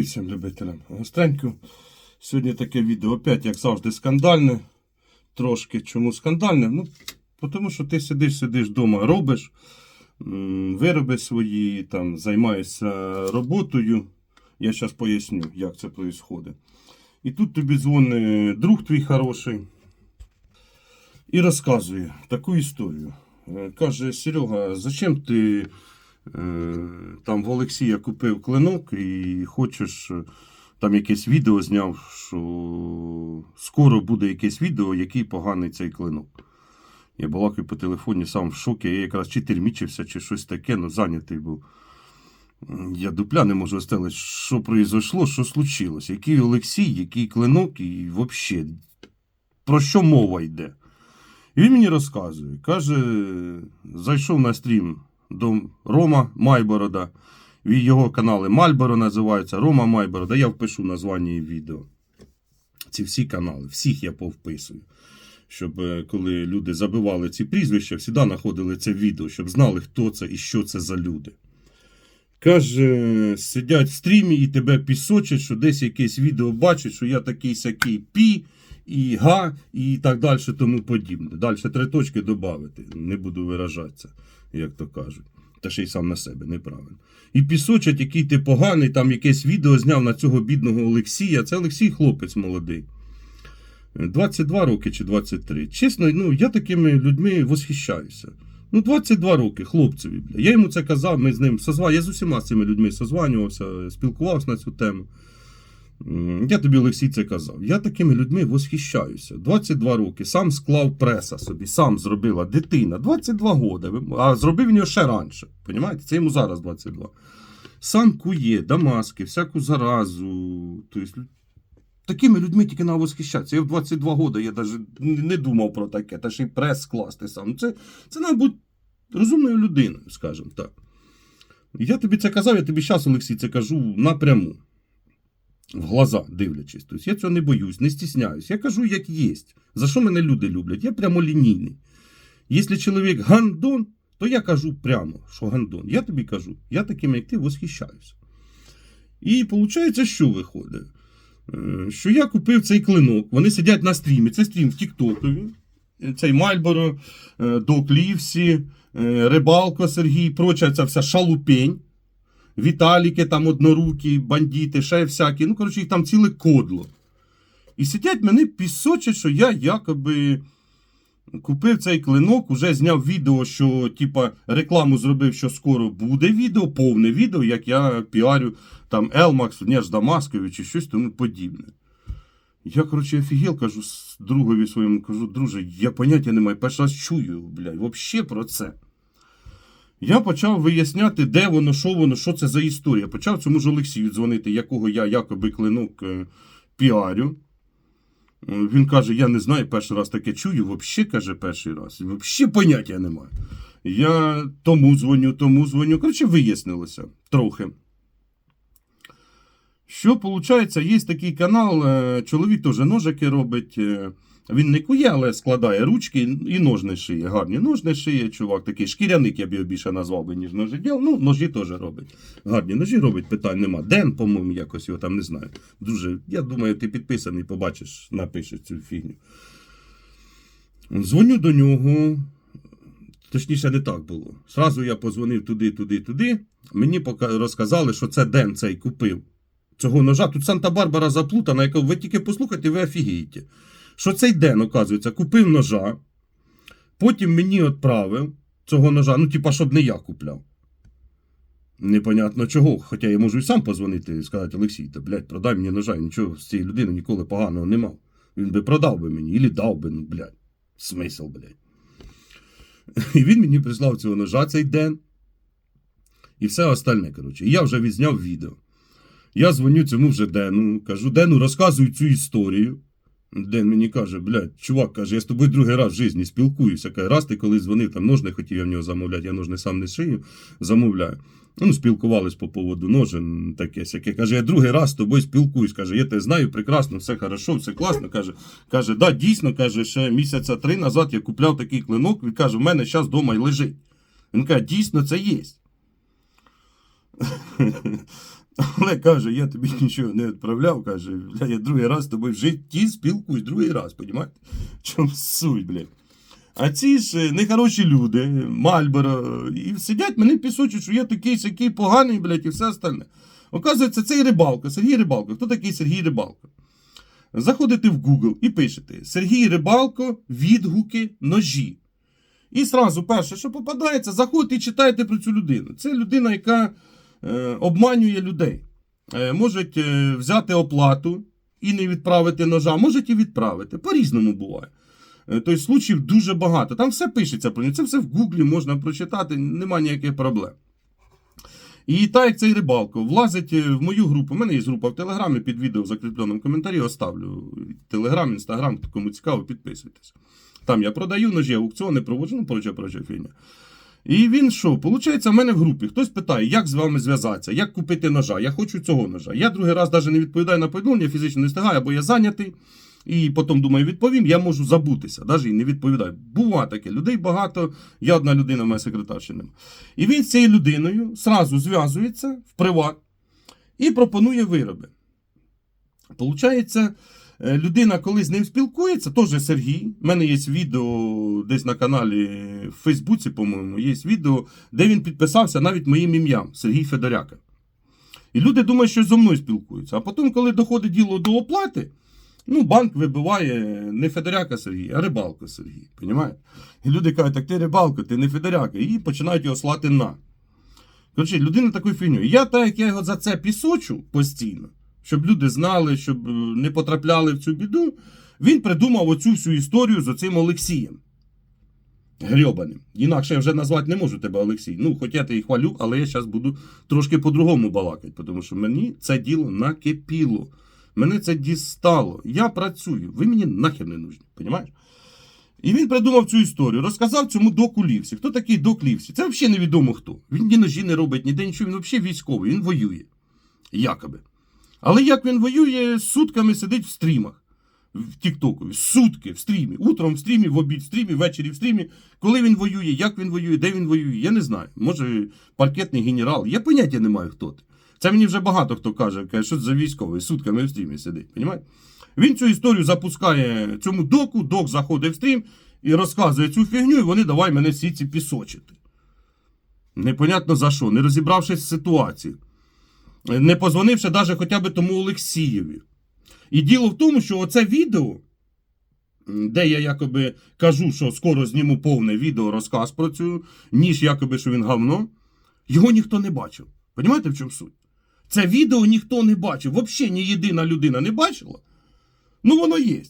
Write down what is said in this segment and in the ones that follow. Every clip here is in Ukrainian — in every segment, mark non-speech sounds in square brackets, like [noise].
Всім любителям гостренько. Сьогодні таке відео опять, як завжди, скандальне. Трошки чому скандальне? Ну, тому що ти сидиш, сидиш вдома, робиш вироби свої, там, займаєшся роботою. Я зараз поясню, як це відбувається. І тут тобі дзвонить друг твій хороший і розказує таку історію. Е, Каже, Серега, зачем ти е, там в Олексія купив клинок і хочеш е, там якесь відео зняв, що скоро буде якесь відео, який поганий цей клинок. Я балакаю по телефоні, сам в шокі. Я якраз чи термічився, чи щось таке, ну зайнятий був. Я дупля не можу стелити, що произошло, що случилось. Який Олексій, який клинок, і взагалі, про що мова йде. І він мені розказує, каже, зайшов на стрім до Рома Майборода. Його канали Мальборо називаються, Рома Майборода. Я впишу названня відео. Ці всі канали, всіх я повписую. Щоб е, коли люди забивали ці прізвища, завжди знаходили це відео, щоб знали, хто це і що це за люди. Каже, сидять в стрімі і тебе пісочать, що десь якесь відео бачать, що я такий сякий пі, і га, і так далі, тому подібне. Далі три точки додати. Не буду виражатися, як то кажуть. Та ще й сам на себе неправильно. І пісочать, який ти поганий, там якесь відео зняв на цього бідного Олексія. Це Олексій хлопець молодий. 22 роки чи 23. Чесно, ну я такими людьми восхищаюся. Ну, 22 роки, хлопцеві, бля. Я йому це казав, ми з ним созва... Я з усіма цими людьми созванювався, спілкувався на цю тему. Я тобі, Олексій, це казав. Я такими людьми восхищаюся. 22 роки, сам склав преса собі, сам зробила дитина. 22 роки, а зробив його ще раніше. Понімаєте? Це йому зараз 22. Сам кує, дамаски, всяку заразу. Тобто, такими людьми тільки на восхищатися. Я в 22 роки я навіть не думав про таке, та ще й прес скласти сам. Це, це треба бути розумною людиною, скажімо так. Я тобі це казав, я тобі зараз, Олексій, це кажу напряму. В глаза дивлячись. Тобто я цього не боюсь, не стісняюсь. Я кажу, як є. За що мене люди люблять? Я прямолінійний. Якщо чоловік гандон, то я кажу прямо, що гандон. Я тобі кажу, я таким, як ти, восхищаюся. І виходить, що виходить? Е, Що я купив цей клинок, вони сидять на стрімі. Це стрім в Тіктокові. Е, Цей Мальборо, е, Док Лівсі, Рибалко Сергій, проча ця вся шалупень. Віталіки там однорукі, бандити, ще всякі. Ну, коротше, їх там ціле кодло. І сидять мене пісочать, що я якоби купив цей клинок, уже зняв відео, що типа рекламу зробив, що скоро буде відео, повне відео, як я піарю там Елмакс, Нєж Дамаскові чи щось тому подібне. Я, коротше, офігел, кажу другові своєму, кажу, друже, я поняття не маю, перший раз чую, блядь, взагалі про це. Я почав виясняти, де воно, що воно, що це за історія. Почав цьому ж Олексію дзвонити, якого я якоби клинок е, піарю. Е, Він каже: я не знаю, перший раз таке чую, взагалі каже перший раз. Взагалі поняття немає. Я тому дзвоню, тому дзвоню. Коротше, вияснилося трохи. Що виходить, є такий канал, е, чоловік теж ножики робить. Він не кує, але складає ручки і ножни шиє. Гарні ножни шиє, чувак, такий шкіряник, я б його більше назвав би, ніж ножиділ. Ну, ножі теж робить. Гарні ножі робить, питань нема. Ден, по-моєму, якось його там не знаю. Дуже, я думаю, ти підписаний, побачиш, напишеш цю фігню. Дзвоню до нього. Точніше, не так було. Сразу я позвонив туди, туди, туди. Мені розказали, що це Ден цей купив цього ножа. Тут Санта-Барбара заплутана, яка ви тільки послухайте, ви офігієте. Що цей Ден, оказується, купив ножа, потім мені відправив цього ножа, ну, типа, щоб не я купляв. Непонятно чого. Хоча я можу і сам позвонити і сказати, Олексій, та, блядь, продай мені ножа, нічого з цієї людини ніколи поганого не мав. Він би продав би мені, і дав би, ну, блядь. Смисл, блядь. І він мені прислав цього ножа цей Ден. І все остальне, коротше. І я вже відзняв відео. Я дзвоню цьому вже Дену, кажу, Дену, розказую цю історію. Ден мені каже, блядь, чувак, каже, я з тобою другий раз в житті спілкуюся. Каже, раз ти коли дзвонив, там ножни хотів я в нього замовляти, я ножни сам не шию, замовляю. Ну, спілкувались по поводу ножен, таке сяке. Каже, я другий раз з тобою спілкуюсь. Каже, я тебе знаю прекрасно, все хорошо, все класно. Каже, каже, да, дійсно, каже, ще місяця три назад я купляв такий клинок. Він каже, в мене зараз вдома й лежить. Він каже, дійсно, це є. Але каже, я тобі нічого не відправляв, каже, бля, я другий раз з тобою в житті спілкуюсь, другий раз, понімаєте? В чому суть, блядь. А ці ж е, нехороші люди, Мальборо, і сидять, мене пісочуть, що я такий сякий поганий, блядь, і все остальне. Оказується, цей рибалка, Сергій Рибалко. Хто такий Сергій Рибалко? Заходите в Google і пишете Сергій Рибалко, відгуки, ножі. І сразу перше, що попадається, заходите і читаєте про цю людину. Це людина, яка обманює людей. Е, можуть е, взяти оплату і не відправити ножа, можуть і відправити. По-різному буває. Е, Тобто случаїв дуже багато. Там все пишеться про нього. Це все в Гуглі можна прочитати, немає ніяких проблем. І так як цей рибалко влазить е, в мою групу. У мене є група в Телеграмі під відео в закріпленому коментарі. Оставлю Телеграм, Інстаграм, кому цікаво, підписуйтесь. Там я продаю ножі, аукціони проводжу, ну, проча, проча фігня. І він що? Получається, в мене в групі хтось питає, як з вами зв'язатися, як купити ножа. Я хочу цього ножа. Я другий раз навіть не відповідаю на повідомлення, фізично не встигаю, або я зайнятий. І потім думаю, відповім, я можу забутися, навіть і не відповідаю. Буває таке, людей багато, я одна людина, моя секретарша. І він з цією людиною сразу зв'язується в приват і пропонує вироби. Получається, людина, коли з ним спілкується, теж Сергій. У мене є відео десь на каналі в Фейсбуці, по-моєму, є відео, де він підписався навіть моїм ім'ям Сергій Федоряка. І люди думають, що зо мною спілкуються. А потім, коли доходить діло до оплати, ну, банк вибиває не Федоряка Сергій, а рибалко Сергій. Понімаєте? І люди кажуть, так ти рибалко, ти не Федоряка. І починають його слати на. Коротше, людина такою фігню. Я так, як я його за це пісочу постійно, щоб люди знали, щоб е, не потрапляли в цю біду, він придумав оцю всю історію з оцим Олексієм. Грьобаним. Інакше я вже назвати не можу тебе, Олексій. Ну, хоч я тебе і хвалю, але я зараз буду трошки по-другому балакати, тому що мені це діло накипіло. Мене це дістало. Я працюю. Ви мені нахер не нужні, розумієш? І він придумав цю історію, розказав цьому доку Лівсі. Хто такий док Лівсі? Це взагалі невідомо хто. Він ні ножі не робить, ніде нічого, він взагалі військовий, він воює. Якоби. Але як він воює, сутками сидить в стрімах. В Тіктокові. Сутки в стрімі. Утром в стрімі, в обід в стрімі, ввечері в стрімі. Коли він воює, як він воює, де він воює, я не знаю. Може, паркетний генерал. Я поняття не маю, хто ти. Це мені вже багато хто каже, каже, що це за військовий, сутками в стрімі сидить. Понімаєте? Він цю історію запускає цьому доку, док заходить в стрім і розказує цю фігню, і вони давай мене всі ці пісочити. Непонятно за що, не розібравшись з ситуацією. Не позвонивши навіть хоча б тому Олексієві. І діло в тому, що оце відео, де я якоби кажу, що скоро зніму повне відео розказ про цю ніж, якоби, що він говно, його ніхто не бачив. Понімаєте, в чому суть? Це відео ніхто не бачив. Взагалі ні єдина людина не бачила. Ну, воно є.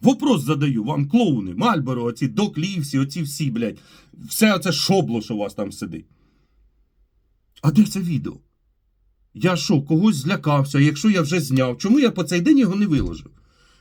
Вопрос задаю вам, клоуни, Мальборо, оці Док Лівсі, оці всі, блядь, все оце шобло, що у вас там сидить. А де це відео? Я що, когось злякався, якщо я вже зняв, чому я по цей день його не виложив?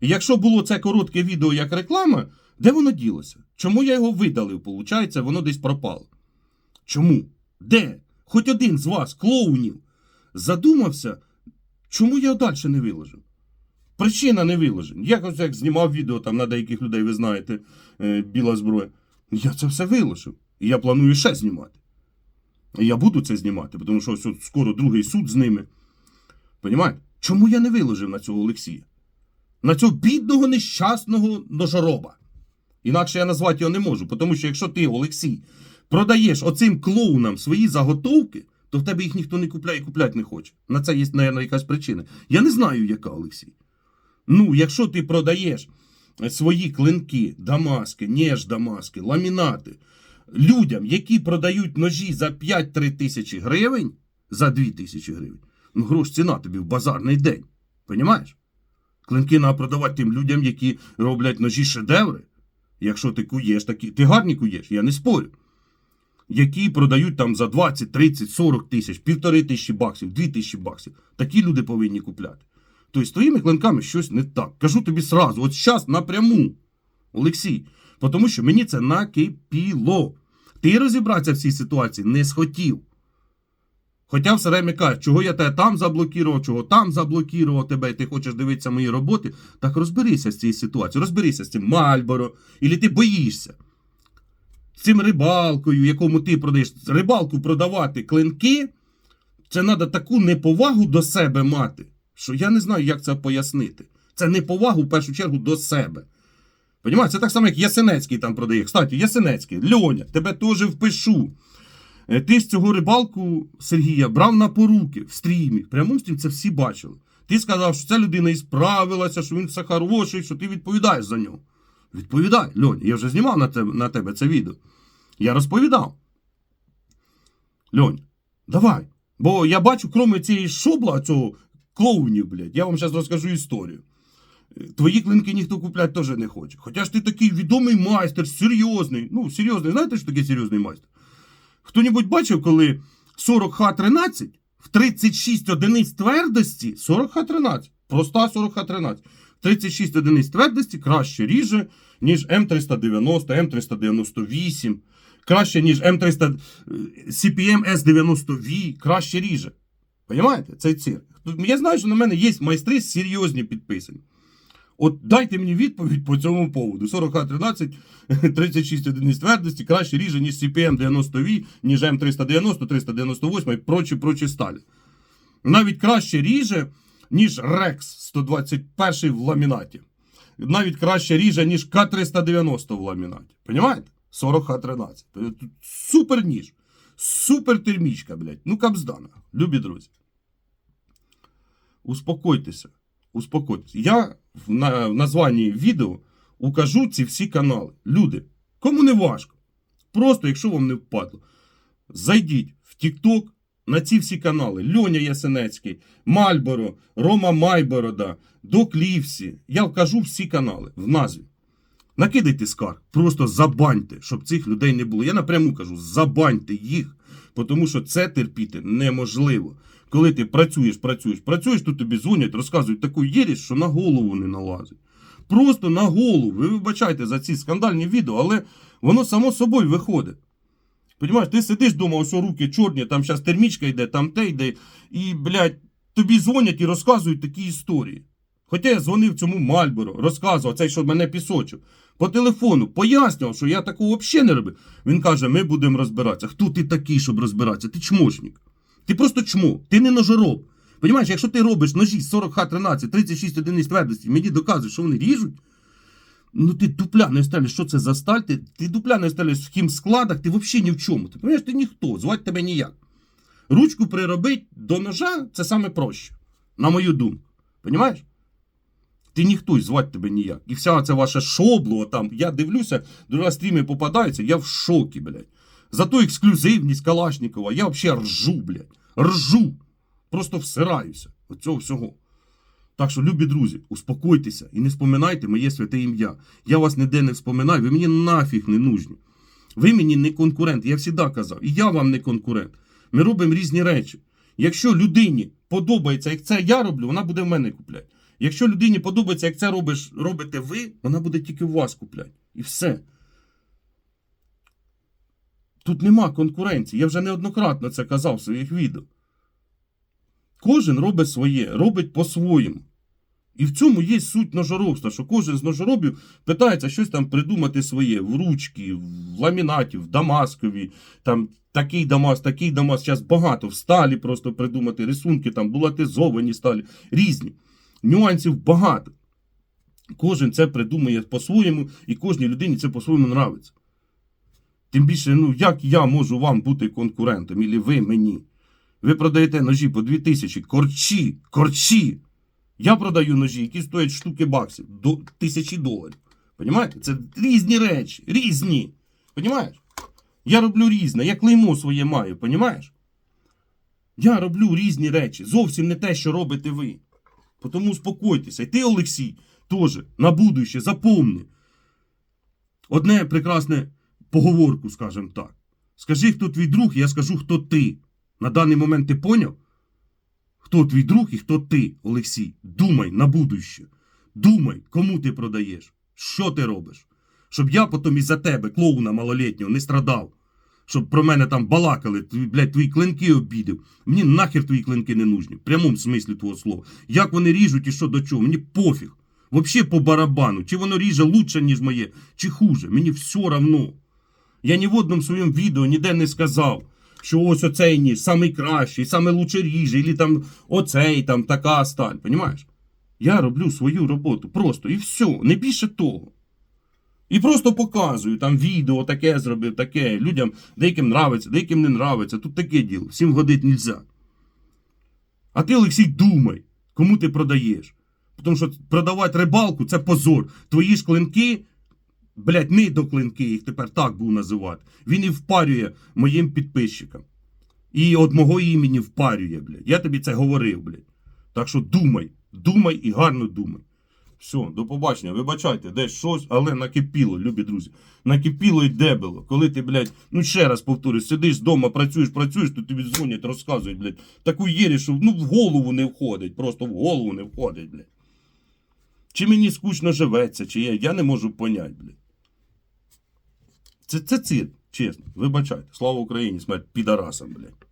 І якщо було це коротке відео як реклама, де воно ділося? Чому я його видалив, виходить, воно десь пропало? Чому? Де? Хоч один з вас, клоунів, задумався, чому я далі не виложив? Причина не виложень. Я ось як знімав відео там на деяких людей, ви знаєте, е, біла зброя. Я це все виложив. І я планую ще знімати. Я буду це знімати, тому що ось скоро другий суд з ними. Понімаєте? Чому я не виложив на цього Олексія? На цього бідного нещасного ножороба. Інакше я назвати його не можу, тому що якщо ти, Олексій, продаєш оцим клоунам свої заготовки, то в тебе їх ніхто не купляє і купляти не хоче. На це є, мабуть, якась причина. Я не знаю, яка Олексій. Ну, якщо ти продаєш свої клинки, дамаски, ніж дамаски, ламінати людям, які продають ножі за 5-3 тисячі гривень, за 2 тисячі гривень, ну грош ціна тобі в базарний день. Понімаєш? Клинки треба продавати тим людям, які роблять ножі шедеври. Якщо ти куєш такі, ти гарні куєш, я не спорю. Які продають там за 20, 30, 40 тисяч, півтори тисячі баксів, дві тисячі баксів. Такі люди повинні купляти. Тобто з твоїми клинками щось не так. Кажу тобі сразу, от зараз напряму, Олексій. Тому що мені це накипіло. Ти розібратися в цій ситуації не схотів. Хоча все время кажуть, чого я тебе там заблокував, чого там заблокував тебе, і ти хочеш дивитися мої роботи, так розберися з цією ситуацією, розберися з цим Мальборо, і ти боїшся. Цим рибалкою, якому ти продаєш рибалку продавати клинки, Це треба таку неповагу до себе мати, що я не знаю, як це пояснити. Це неповагу в першу чергу до себе. Понімаєш, це так само, як Ясенецький там продає. Кстати, Ясенецький, Льоня, тебе теж впишу. Е, Ти ж цього рибалку Сергія брав на поруки в стрімі. В прямому стрімі це всі бачили. Ти сказав, що ця людина і справилася, що він все хороший, що ти відповідаєш за нього. Відповідай, Льоня, я вже знімав на тебе, на тебе це відео. Я розповідав. Льонь, давай. Бо я бачу, крім цієї шобла, цього клоунів, блядь, я вам зараз розкажу історію. Твої клинки ніхто купляти теж не хоче. Хоча ж ти такий відомий майстер, серйозний. Ну, серйозний, знаєте, що таке серйозний майстер? Хто-небудь бачив, коли 40Х13 в 36 одиниць твердості 40Х13, проста 40Х13, 36 одиниць твердості краще ріже, ніж М390, М398, краще, ніж М300 е, CPM S90V, краще ріже. Понимаєте? Це цирк. Я знаю, що на мене є майстри серйозні підписані. От дайте мені відповідь по цьому поводу. 40Х13, 36 [laughs] одиниць твердості, краще ріже, ніж CPM 90V, ніж М390, 398 і прочі, прочі сталі. Навіть краще ріже, ніж Rex 121 в ламінаті. Навіть краще ріже, ніж К390 в ламінаті. Понімаєте? 40Х13. Супер ніж. Супер термічка, блядь. Ну, капздана. Любі друзі. Успокойтеся. Успокойтеся. Я в, на, названні відео укажу ці всі канали. Люди, кому не важко. Просто, якщо вам не впадло, зайдіть в TikTok на ці всі канали. Льоня Ясенецький, Мальборо, Рома Майборода, Док Лівсі. Я вкажу всі канали в назві. Накидайте скарг, просто забаньте, щоб цих людей не було. Я напряму кажу, забаньте їх, тому що це терпіти неможливо. Коли ти працюєш, працюєш, працюєш, тут тобі дзвонять, розказують таку єрість, що на голову не налазить. Просто на голову. Ви вибачайте за ці скандальні відео, але воно само собою виходить. Понімаєш, ти сидиш вдома, ось руки чорні, там зараз термічка йде, там те йде, і, блядь, тобі дзвонять і розказують такі історії. Хоча я дзвонив цьому Мальборо, розказував, цей, що мене пісочив. По телефону пояснював, що я такого взагалі не робив. Він каже, ми будемо розбиратися. Хто ти такий, щоб розбиратися? Ти чмошник. Ти просто чмо, ти не ножороб. Понімаєш, якщо ти робиш ножі 40Х13, 36 одиниць твердості, мені доказують, що вони ріжуть. Ну ти дупля не стелиш, що це за сталь? Ти, ти дупля не стелиш в хімскладах, ти взагалі ні в чому. Ти розумієш, ти ніхто, звати тебе ніяк. Ручку приробить до ножа це саме проще, на мою думку. Понімаєш? Ти ніхто, і звати тебе ніяк. І вся ця ваша шобло, там, я дивлюся, друга стріми попадаються, я в шокі, блядь. Зато ексклюзивність Калашникова, я взагалі ржу, блядь. Ржу. Просто всираюся від цього всього. Так що, любі друзі, успокойтеся і не споминайте моє святе ім'я. Я вас ніде не вспоминаю, ви мені нафіг не нужні. Ви мені не конкурент, я завжди казав, і я вам не конкурент. Ми робимо різні речі. Якщо людині подобається, як це я роблю, вона буде в мене купляти. Якщо людині подобається, як це робиш, робите ви, вона буде тільки у вас купляти. І все. Тут нема конкуренції. Я вже неоднократно це казав в своїх відео. Кожен робить своє, робить по-своєму. І в цьому є суть ножоробства, що кожен з ножоробів питається щось там придумати своє в ручки, в ламінаті, в Дамаскові, там такий Дамас, такий Дамас. Зараз багато в сталі просто придумати рисунки, там булатизовані сталі, різні. Нюансів багато. Кожен це придумує по-своєму, і кожній людині це по-своєму нравиться. Тим більше, ну як я можу вам бути конкурентом, і ви мені? Ви продаєте ножі по 2000, корчі, корчі. Я продаю ножі, які стоять штуки баксів, до тисячі доларів. Понімаєте? Це різні речі, різні. Понімаєш? Я роблю різне, я клеймо своє маю, понімаєш? Я роблю різні речі, зовсім не те, що робите ви. Тому успокойтеся. І ти, Олексій, теж на будуще запомни. Одне прекрасне поговорку, скажімо так. Скажи, хто твій друг, я скажу, хто ти. На даний момент ти поняв? Хто твій друг і хто ти, Олексій? Думай на будуще. Думай, кому ти продаєш, що ти робиш. Щоб я потім із-за тебе, клоуна малолітнього, не страдав. Щоб про мене там балакали, блядь, твої клинки обідав. Мені нахер твої клинки не нужні. В прямому смислі твого слова. Як вони ріжуть і що до чого, мені пофіг. Вообще по барабану. Чи воно ріже лучше, ніж моє, чи хуже. Мені все равно. Я ні в одному своєму відео ніде не сказав, що ось оцей ніж самий кращий, самий лучше ріже, і там оцей там така сталь, понімаєш? Я роблю свою роботу просто і все, не більше того. І просто показую там відео, таке зробив, таке. Людям деяким нравиться, деяким не нравиться. Тут таке діло. Всім годить нельзя. А ти, Олексій, думай, кому ти продаєш. Тому що продавати рибалку це позор. Твої ж клинки, блядь, не до клинки, їх тепер так буду називати. Він і впарює моїм підписчикам. І от мого імені впарює, блядь. Я тобі це говорив, блядь. Так що думай, думай і гарно думай. Все, до побачення. Вибачайте, десь щось, але накипіло, любі друзі. Накипіло і дебило. Коли ти, блядь, ну ще раз повторюю, сидиш вдома, працюєш, працюєш, то тобі дзвонять, розказують, блядь, таку єрі, що ну, в голову не входить, просто в голову не входить, блядь. Чи мені скучно живеться, чи я, я не можу поняти, блядь. Це, це цирк, чесно. Вибачайте. Слава Україні, смерть підарасам, блядь.